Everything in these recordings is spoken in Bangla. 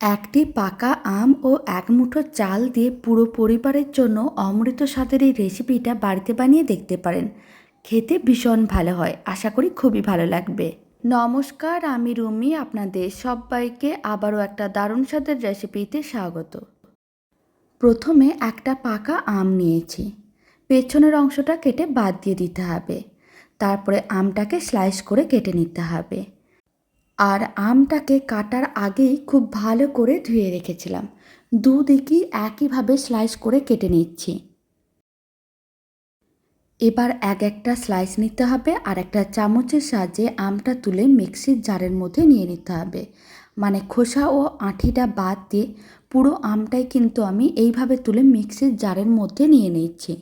একটি পাকা আম ও এক মুঠো চাল দিয়ে পুরো পরিবারের জন্য অমৃত স্বাদের এই রেসিপিটা বাড়িতে বানিয়ে দেখতে পারেন। খেতে ভীষণ ভালো হয়। আশা করি খুবই ভালো লাগবে। নমস্কার, আমি রুমি, আপনাদের সবাইকে আবারও একটা দারুণ স্বাদের রেসিপিতে স্বাগত। প্রথমে একটা পাকা আম নিয়েছি। পেছনের অংশটা কেটে বাদ দিয়ে দিতে হবে। তারপরে আমটাকে স্লাইস করে কেটে নিতে হবে। আর আমটাকে কাটার আগেই খুব ভালো করে ধুয়ে রেখেছিলাম। দুদিকই একইভাবে স্লাইস করে কেটে নিচ্ছি। এবার এক একটা স্লাইস নিতে হবে আর একটা চামচের সাহায্যে আমটা তুলে মিক্সির জারের মধ্যে নিয়ে নিতে হবে। মানে খোসা ও আঁঠিটা বাদ দিয়ে পুরো আমটাই কিন্তু আমি এইভাবে তুলে মিক্সির জারের মধ্যে নিয়ে নিচ্ছি।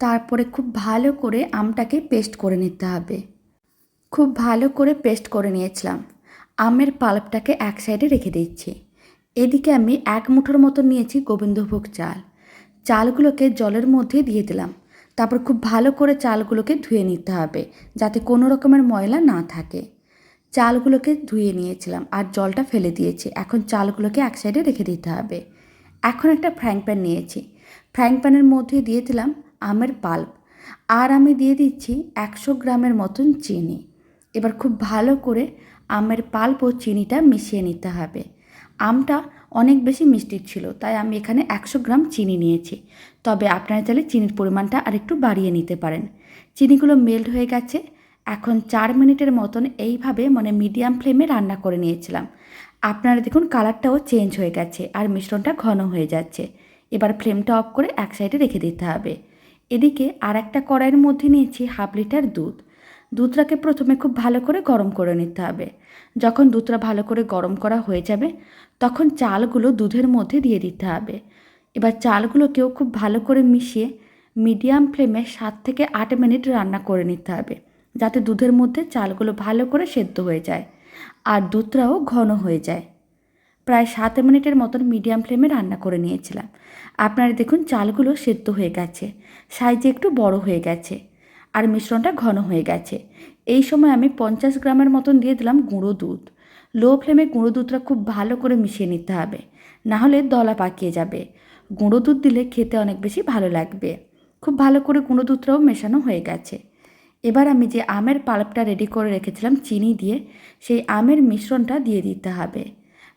তারপরে খুব ভালো করে আমটাকে পেস্ট করে নিতে হবে। খুব ভালো করে পেস্ট করে নিয়েছিলাম। আমের পাল্পটাকে এক সাইডে রেখে দিচ্ছি। এদিকে আমি এক মুঠোর মতো নিয়েছি গোবিন্দভোগ চাল। চালগুলোকে জলের মধ্যে দিয়ে দিলাম। তারপর খুব ভালো করে চালগুলোকে ধুয়ে নিতে হবে, যাতে কোনো রকমের ময়লা না থাকে। চালগুলোকে ধুয়ে নিয়েছিলাম আর জলটা ফেলে দিয়েছি। এখন চালগুলোকে এক সাইডে রেখে দিতে হবে। এখন একটা ফ্রাইং প্যান নিয়েছি। ফ্রাইং প্যানের মধ্যে দিয়ে দিলাম আমের পাল্প। আর আমি দিয়ে দিচ্ছি একশো গ্রামের মতন চিনি। এবার খুব ভালো করে আমের পাল্প ও চিনিটা মিশিয়ে নিতে হবে। আমটা অনেক বেশি মিষ্টি ছিল, তাই আমি এখানে একশো গ্রাম চিনি নিয়েছি। তবে আপনারা চাইলে চিনির পরিমাণটা আরেকটু বাড়িয়ে নিতে পারেন। চিনিগুলো মেল্ট হয়ে গেছে। এখন চার মিনিটের মতন এইভাবে মানে মিডিয়াম ফ্লেমে রান্না করে নিয়েছিলাম। আপনারা দেখুন কালারটাও চেঞ্জ হয়ে গেছে আর মিশ্রণটা ঘন হয়ে যাচ্ছে। এবার ফ্লেমটা অফ করে এক সাইডে রেখে দিতে হবে। এদিকে আর একটা কড়াইয়ের মধ্যে নিয়েছি হাফ লিটার দুধ। দুধটাকে প্রথমে খুব ভালো করে গরম করে নিতে হবে। যখন দুধটা ভালো করে গরম করা হয়ে যাবে, তখন চালগুলো দুধের মধ্যে দিয়ে দিতে হবে। এবার চালগুলোকেও খুব ভালো করে মিশিয়ে মিডিয়াম ফ্লেমে সাত থেকে আট মিনিট রান্না করে নিতে হবে, যাতে দুধের মধ্যে চালগুলো ভালো করে সেদ্ধ হয়ে যায় আর দুধটাও ঘন হয়ে যায়। প্রায় সাত মিনিটের মতন মিডিয়াম ফ্লেমে রান্না করে নিয়েছিলাম। আপনারা দেখুন চালগুলো সেদ্ধ হয়ে গেছে, সাইজে একটু বড় হয়ে গেছে। আর মিশ্রণটা ঘন হয়ে গেছে। এই সময় আমি পঞ্চাশ গ্রামের মতন দিয়ে দিলাম গুঁড়ো দুধ। লো ফ্লেমে গুঁড়ো দুধটা খুব ভালো করে মিশিয়ে নিতে হবে। নাহলে দলা পাকিয়ে যাবে। গুঁড়ো দুধ দিলে খেতে অনেক বেশি ভালো লাগবে। খুব ভালো করে গুঁড়ো দুধটাও মেশানো হয়ে গেছে। এবার আমি যে আমের পাল্পটা রেডি করে রেখেছিলাম চিনি দিয়ে, সেই আমের মিশ্রণটা দিয়ে দিতে হবে।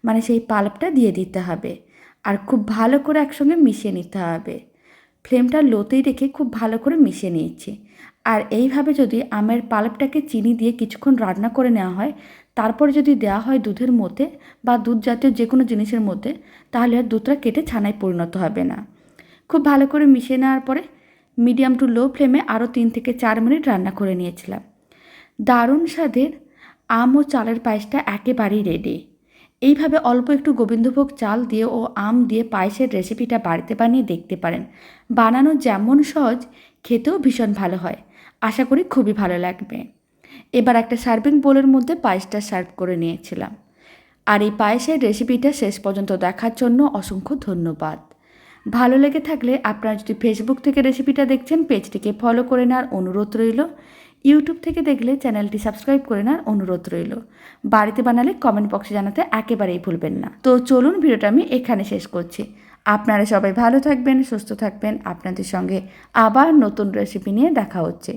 মানে সেই পাল্পটা দিয়ে দিতে হবে। আর খুব ভালো করে একসঙ্গে মিশিয়ে নিতে হবে। ফ্লেমটা লোতেই রেখে খুব ভালো করে মিশিয়ে নিয়েছি। আর এইভাবে যদি আমের পাল্পটাকে চিনি দিয়ে কিছুক্ষণ রান্না করে নেওয়া হয়, তারপরে যদি দেওয়া হয় দুধের মধ্যে বা দুধ জাতীয় যে কোনো জিনিসের মধ্যে, তাহলে আর দুধটা কেটে ছানায় পরিণত হবে না। খুব ভালো করে মিশিয়ে নেওয়ার পরে মিডিয়াম টু লো ফ্লেমে আরও তিন থেকে চার মিনিট রান্না করে নিয়েছিলাম। দারুণ স্বাদের আম ও চালের পায়েসটা একেবারেই রেডি এইভাবে অল্প একটু গোবিন্দভোগ চাল দিয়ে ও আম দিয়ে পায়েসের রেসিপিটা বাড়িতে বানিয়ে দেখতে পারেন। বানানো যেমন সহজ, খেতেও ভীষণ ভালো হয়। আশা করি খুবই ভালো লাগবে। এবার একটা সার্ভিং বোলের মধ্যে পায়েসটা সার্ভ করে নিয়েছিলাম। আর এই পায়েসের রেসিপিটা শেষ পর্যন্ত দেখার জন্য অসংখ্য ধন্যবাদ। ভালো লেগে থাকলে আপনারা যদি ফেসবুক থেকে রেসিপিটা দেখছেন, পেজটিকে ফলো করে নেওয়ার অনুরোধ রইল। ইউটিউব থেকে দেখলে চ্যানেলটি সাবস্ক্রাইব করে নেওয়ার অনুরোধ রইল। বাড়িতে বানালে কমেন্ট বক্সে জানাতে একেবারেই ভুলবেন না। তো চলুন ভিডিওটা আমি এখানে শেষ করছি। আপনারা সবাই ভালো থাকবেন, সুস্থ থাকবেন। আপনাদের সঙ্গে আবার নতুন রেসিপি নিয়ে দেখা হচ্ছে।